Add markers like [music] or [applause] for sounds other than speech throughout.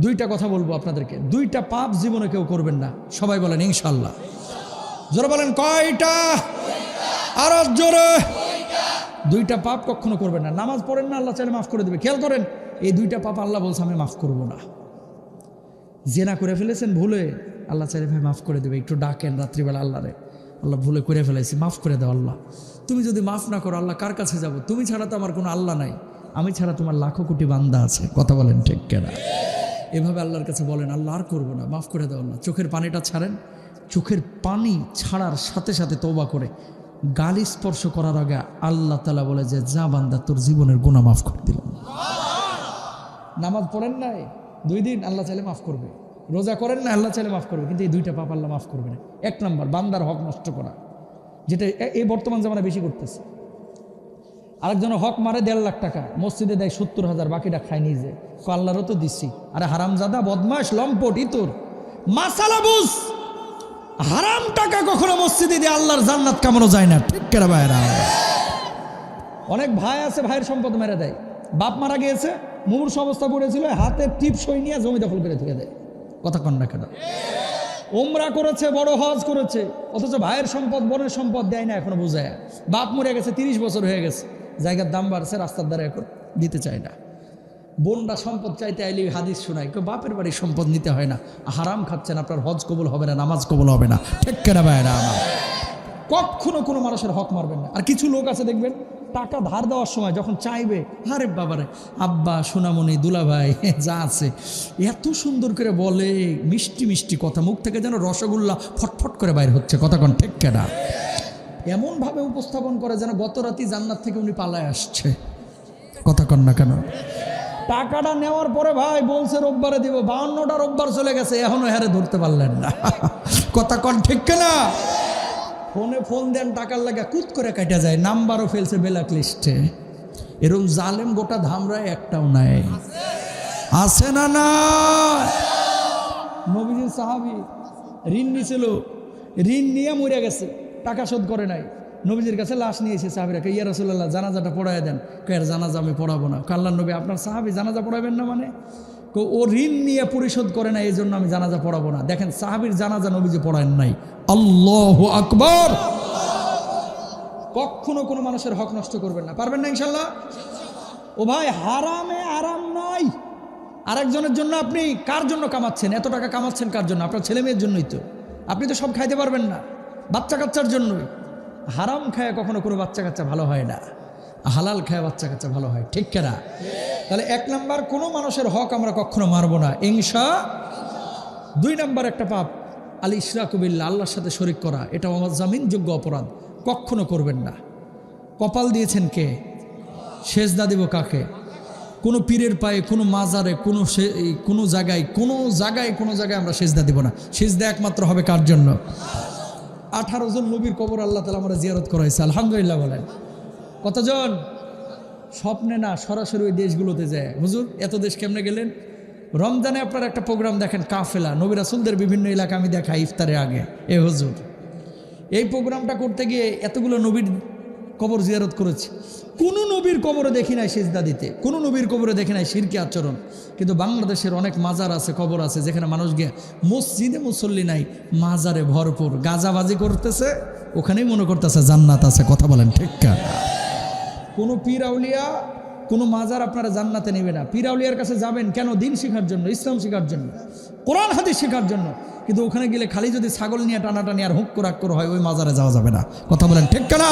দুইটা কথা বলব আপনাদেরকে। দুইটা পাপ জীবনে কেউ করবেন না। সবাই বলেন ইনশাল্লাহ জোরে বলেন, কয়টা? আর জোরে। দুইটা পাপ কখনো করবেন না। নামাজ পড়েন না, আল্লাহ চাইলে মাফ করে দেবে। খেয়াল করেন, এই দুইটা পাপ আল্লাহ বলছে, আমি মাফ করব না। জেনা করে ফেলেছেন ভুলে, আল্লাহ চাইলে ভাই মাফ করে দেবে। একটু ডাকেন রাত্রিবেলা আল্লাহরে। আল্লাহ ভুলে করে ফেলেছি মাফ করে দাও আল্লাহ। তুমি যদি মাফ না করো, আল্লাহ কার কাছে যাব? তুমি ছাড়া তো আমার কোনো আল্লাহ নাই। আমি ছাড়া তোমার লাখো কোটি বান্দা আছে। কথা বলেন ঠিক কেনা? এভাবে আল্লাহর কাছে বলেন, আল্লাহ আর করব না, মাফ করে দাও আল্লাহ চোখের পানিটা ছাড়েন। চোখের পানি ছাড়ার সাথে সাথে তৌবা করে। গালি স্পর্শ করার আগে আল্লাহ তালা বলে যে, যা বান্দা, তোর জীবনের গুণা মাফ করে দিলাম নামাজ পড়েন নাই, দুই দিন আল্লাহ চাইলে মাফ করবে। রোজা করেন না আল্লাহ চাইলে মাফ করবে। কিন্তু এই দুইটা পাপ আল্লাহ মাফ করবে না। এক নম্বর, বান্দার হক নষ্ট করা, যেটা এই বর্তমান জামানা বেশি করতেছে। আরেকজনের হক মারে দেড় লাখ টাকা, মসজিদে দেয় সত্তর হাজার, বাকিটা খায় নিজে। কো আল্লাহরও তো দিচ্ছি আরে হারামজাদা বদমাস লম্পট, ইতর। মাসালা বুঝ! হারাম টাকা কখনো মসজিদে দিয়ে আল্লাহর জান্নাত কামানো যায় না। ঠিক কেনা ভাইরা অনেক ভাই আছে, ভাইয়ের সম্পদ মেরে দেয়। বাপ মারা গিয়েছে, মুমূর্ষ অবস্থা পড়েছিল, হাতে টিপ সই নিয়ে জমি দখল করে থেকে দেয়। কথা কন না কেন? ওমরা করেছে, বড় হজ করেছে, অথচ ভাইয়ের সম্পদ, বোনের সম্পদ দেয় না এখনও বোঝায়। বাপ মরে গেছে, তিরিশ বছর হয়ে গেছে। জায়গার দাম বাড়ছে, রাস্তার দ্বারা এখন দিতে চায় না। বোনরা সম্পদ চাইতে আইলে হাদিস শোনায়, কেউ বাপের বাড়ির সম্পদ নিতে হয় না। হারাম খাচ্ছেন, আপনার হজ কবুল হবে না, নামাজ কবুল হবে না। ঠিক কেনা ভাইরা আমার? কখনো কোনো মানুষের হক মারবেন না। আর কিছু লোক আছে, দেখবেন, টাকা ধার দেওয়ার সময় যখন চাইবে, আরে বাবারে, আব্বা, সোনামণি, দুলাভাই, [laughs] যা আছে, এত সুন্দর করে বলে, মিষ্টি মিষ্টি কথা, মুখ থেকে যেন রসগোল্লা ফটফট করে বাইর হচ্ছে, কথা কোন, ঠিক কেনা? এমনভাবে উপস্থাপন করে যেন গত রাতি জান্নাত থেকে উনি পালায় আসছে। কথা কন না কেন? টাকাটা নেওয়ার পরে ভাই বলছে, রোববারে দিব। বাউন্নটা রোববার চলে গেছে, এখনও হারে ধরতে পারলেন না। কথা কন ঠিক না ফোনে ফোন দেন, টাকার লাগা কুত করে কাটা যায়। নাম্বারও ফেলছে ব্ল্যাক লিস্টে। এরকম জালেম গোটা ধামরায় একটাও নাই। আছে না না সাহাবি, ঋণ নিছিল। ঋণ নিয়ে মরে গেছে। টাকা শোধ করে নাই। নবীজির কাছে লাশ নিয়ে এসে সাহাবিরাকে ইয়া রসুল্লাহ জানাজাটা পড়াই দেন। কেয়ার জানাজা আমি পড়াবো না। কাল্লার নবী আপনার সাহাবি জানাজা পড়াবেন না মানে? ও ঋণ নিয়ে পরিশোধ করে না এই জন্য আমি জানাজা পড়াবো না। দেখেন, সাহাবির জানাজা নবীজি পড়ায় নাই। আল্লাহ আকবর! কখনো কোনো মানুষের হক নষ্ট করবেন না। পারবেন না ইনশাল্লাহ ও ভাই, হারামে আরাম নাই। আরেকজনের জন্য আপনি কার জন্য কামাচ্ছেন? এত টাকা কামাচ্ছেন কার জন্য? আপনার ছেলে মেয়ের জন্যই তো। আপনি তো সব খাইতে পারবেন না। বাচ্চা কাচ্চার জন্যই। হারাম খায় কখনো কোনো বাচ্চা কাচ্চা ভালো হয় না। হালাল খায় বাচ্চা কাচ্চা ভালো হয়, ঠিক কেনা তাহলে এক নাম্বার, কোনো মানুষের হক আমরা কখনো মারবো না। ইংসা দুই নাম্বার একটা পাপ, আলী ইশরাকুবিল্লা আল্লাহর সাথে শরিক করা। এটা আমার জামিনযোগ্য অপরাধ, কখনো করবেন না। কপাল দিয়েছেন কে? সেজদা দিব কাকে? কোনো পীরের পায়ে, কোনো মাজারে, কোনো কোনো জায়গায় কোনো জায়গায় কোনো জায়গায় আমরা সেজদা দিব না। সেজদা একমাত্র হবে কার জন্য? আঠারো জন নবীর কবর আল্লাহ তালা আমরা জিয়ারত করাইছে, আলহামদুলিল্লাহ বলেন। কতজন? স্বপ্নে না, সরাসরি ওই দেশগুলোতে যায়। হুজুর, এত দেশ কেমনে গেলেন? রমজানে আপনার একটা প্রোগ্রাম দেখেন, কাফেলা। নবী রাসুলদের বিভিন্ন এলাকা আমি দেখাই ইফতারের আগে। এ হুজুর, এই প্রোগ্রামটা করতে গিয়ে এতগুলো নবীর কবর জিয়ারত করেছি। কোনো নবীর কবরে দেখি নাই সেজদা দিতে। কোনো নবীর কবরে দেখি নাই শিরকি আচরণ। কিন্তু বাংলাদেশের অনেক মাজার আছে, কবর আছে, যেখানে মানুষ গিয়ে মসজিদে মুসল্লি নাই, মাজারে ভরপুর। গাজাবাজি করতেছে, ওখানেই মনে করতেছে জান্নাত আছে, কথা বলেন ঠিক কোনো? পীর আউলিয়া কোনো মাজার আপনারা জান্নাতে নেবে না। পিরাউলিয়ার কাছে যাবেন কেন? দিন শেখার জন্য, ইসলাম শেখার জন্য, কোরআন, হাদিস শেখার জন্য। কিন্তু ওখানে গেলে খালি যদি ছাগল নিয়ে টানাটানি আর হুক করাক হয়, ওই মাজারে যাওয়া যাবে না। কথা বলেন ঠিক না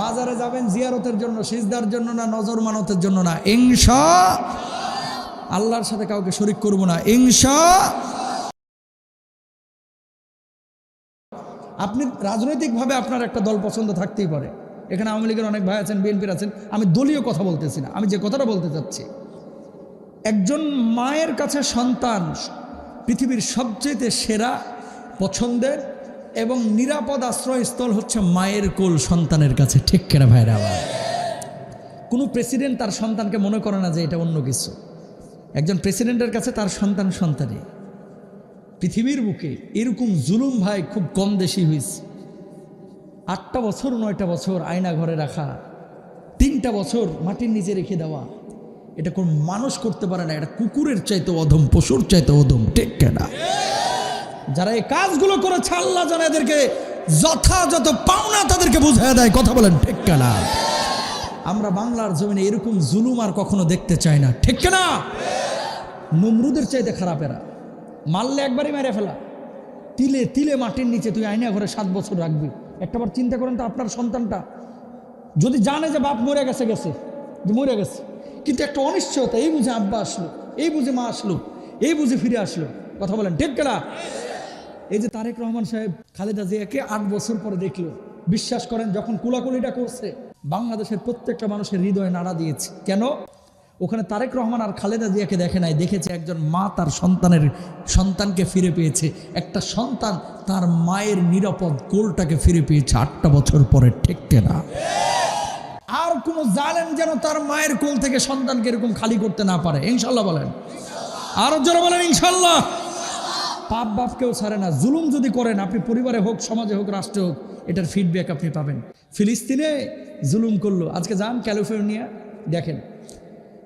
মাজারে যাবেন জিয়ারতের জন্য, সিজদার জন্য না, নজর মানতের জন্য না। ইংসা আল্লাহর সাথে কাউকে শরিক করব না। ইংসা আপনি রাজনৈতিকভাবে আপনার একটা দল পছন্দ থাকতেই পারে। এখানে আওয়ামী লীগের অনেক ভাই আছেন, বিএনপির আছেন। আমি দলীয় কথা বলতেছি না। আমি যে কথাটা বলতে চাচ্ছি, একজন মায়ের কাছে সন্তান পৃথিবীর সবচেয়ে সেরা, পছন্দের এবং নিরাপদ আশ্রয়স্থল হচ্ছে মায়ের কোল সন্তানের কাছে। ঠিক কেনা ভাইরা? আমার কোনো প্রেসিডেন্ট তার সন্তানকে মনে করে না যে এটা অন্য কিছু। একজন প্রেসিডেন্টের কাছে তার সন্তান সন্তানই। পৃথিবীর বুকে এরকম জুলুম ভাই খুব কম দেশি হয়েছে আটটা বছর, নয়টা বছর আয়না ঘরে রাখা, তিনটা বছর মাটির নিচে রেখে দেওয়া, এটা কোন মানুষ করতে পারে না। এটা কুকুরের চাইতে অধম, পশুর চাইতে অধম, ঠিক কেনা? যারা এই কাজগুলো করেছে, আল্লাহ জানে এদেরকে যথাযথ পাওনা তাদেরকে বুঝায় দেয়। কথা বলেন, ঠিক কেনা? আমরা বাংলার জমিনে এরকম জুলুম আর কখনো দেখতে চাই না। ঠিক না নমরুদের চাইতে খারাপ এরা। মারলে একবারই মেরে ফেলা। তিলে তিলে মাটির নিচে তুই আয়না ঘরে সাত বছর রাখবি। একটাবার চিন্তা করেন তো আপনার সন্তানটা। যদি জানে যে বাপ মরে গেছে গেছে, যে মরে গেছে। কিন্তু একটা অনিশ্চয়তা, এই বুঝে আব্বা আসলো, এই বুঝে মা আসলো, এই বুঝে ফিরে আসলো। কথা বলেন, ঠিক কেনা? এই যে তারেক রহমান সাহেব, খালেদা জিয়াকে আট বছর পরে দেখল। বিশ্বাস করেন, যখন কুলাকুলিটা করছে, বাংলাদেশের প্রত্যেকটা মানুষের হৃদয়ে নাড়া দিয়েছে। কেন? ওখানে তারেক রহমান আর খালেদা জিয়াকে দেখে নাই, দেখেছে একজন মা তার সন্তানের, সন্তানকে ফিরে পেয়েছে। একটা সন্তান তার মায়ের নিরাপদ কোলটাকে ফিরে পেয়েছে, আটটা বছর পরে ঠিক না আর কোনো জালেন যেন তার মায়ের কোল থেকে সন্তানকে এরকম খালি করতে না পারে। ইনশাল্লাহ বলেন। আরও জোরে বলেন, ইনশাল্লাহ। পাপ বাপ কেউ ছাড়ে না, জুলুম যদি করেন, আপনি পরিবারে হোক, সমাজে হোক, রাষ্ট্রে হোক, এটার ফিডব্যাক আপনি পাবেন। ফিলিস্তিনে জুলুম করল। আজকে যান ক্যালিফোর্নিয়া, দেখেন।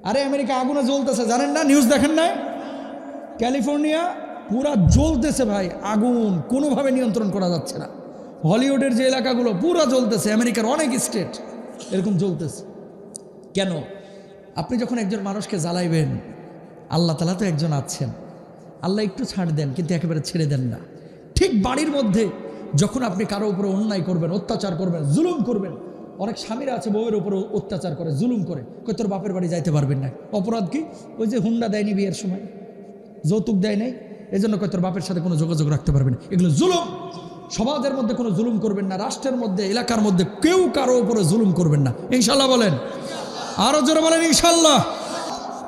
আরে, আমেরিকা আগুনে জ্বলতেছে, জানেন না? নিউজ দেখেন না ক্যালিফোর্নিয়া পুরা জ্বলতেছে ভাই, আগুন কোনোভাবে নিয়ন্ত্রণ করা যাচ্ছে না। হলিউডের যে এলাকাগুলো পুরা জ্বলতেছে, আমেরিকার অনেক স্টেট এরকম জ্বলতেছে। কেন? আপনি যখন একজন মানুষকে জ্বালাইবেন, আল্লাহ তালা তো একজন আছেন। আল্লাহ একটু ছাড় দেন, কিন্তু একেবারে ছেড়ে দেন না। ঠিক বাড়ির মধ্যে যখন আপনি কারও উপরে অন্যায় করবেন, অত্যাচার করবেন, জুলুম করবেন, অনেক স্বামীরা আছে বউয়ের উপরে অত্যাচার করে, জুলুম করে। কই তোর বাপের বাড়ি যাইতে পারবেন না। অপরাধ কি? ওই যে হুন্ডা দেয়নি বিয়ের সময়। যৌতুক দেয় নাই। এই জন্য কয়, তোর বাপের সাথে কোনো যোগাযোগ রাখতে পারবেন। এগুলো জুলুম। সমাজের মধ্যে কোনো জুলুম করবেন না, রাষ্ট্রের মধ্যে, এলাকার মধ্যে কেউ কারও উপরে জুলুম করবেন না। ইনশাল্লাহ বলেন। আরও জোরে বলেন, ইনশাল্লাহ।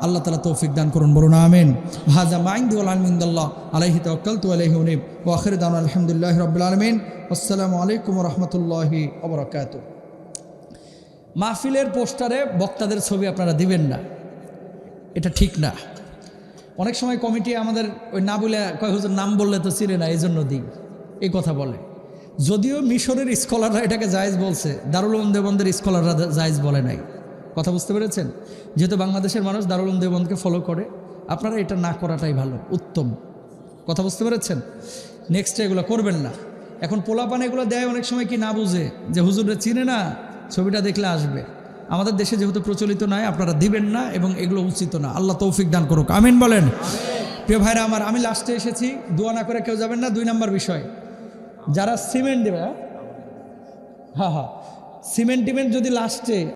আল্লাহ তালা তৌফিক দান করুন, বলুন আমিন। হাজা মাইন্দু আলমিন্দুল্লাহ আলাইহি তওয়াক্কাল তু আলাইহি উনিব। ওয়া আখির দাওয়ানা আলহামদুলিল্লাহি রাব্বিল আলামিন। আসসালামু আলাইকুম রাহমাতুল্লাহি ওয়া বারাকাতুহু। মাহফিলের পোস্টারে বক্তাদের ছবি আপনারা দিবেন না। এটা ঠিক না। অনেক সময় কমিটি আমাদের ওই না বলে, কয় হুজুর, নাম বললে তো চিনে না এই জন্য দিই। এই কথা বলে। যদিও মিশরের স্কলাররা এটাকে জায়েজ বলছে, দারুল দেবন্দের স্কলাররা জায়েজ বলে নাই। কথা বুঝতে পেরেছেন? যেহেতু বাংলাদেশের মানুষ দারুল উলুম দেবন্দকে ফলো করে, আপনারা এটা না করাটাই ভালো, উত্তম। কথা বুঝতে পেরেছেন? নেক্সট এগুলো করবেন না। এখন পোলাপান এগুলো দেয় অনেক সময় কি না বুঝে, যে হুজুরে চিনে না, ছবিটা দেখলে আসবে। আমাদের দেশে যেহেতু প্রচলিত নয়, আপনারা দিবেন না এবং এগুলো উচিত না। আল্লাহ তৌফিক দান করুক। আমিন বলেন। প্রিয় ভাইরা আমার, আমি লাস্টে এসেছি। দোয়া না করে কেউ যাবেন না, দুই নাম্বার বিষয়। যারা সিমেন্ট দেবে হ্যাঁ? হ্যাঁ সিমেন্ট টিমেন্ট যদি লাস্টে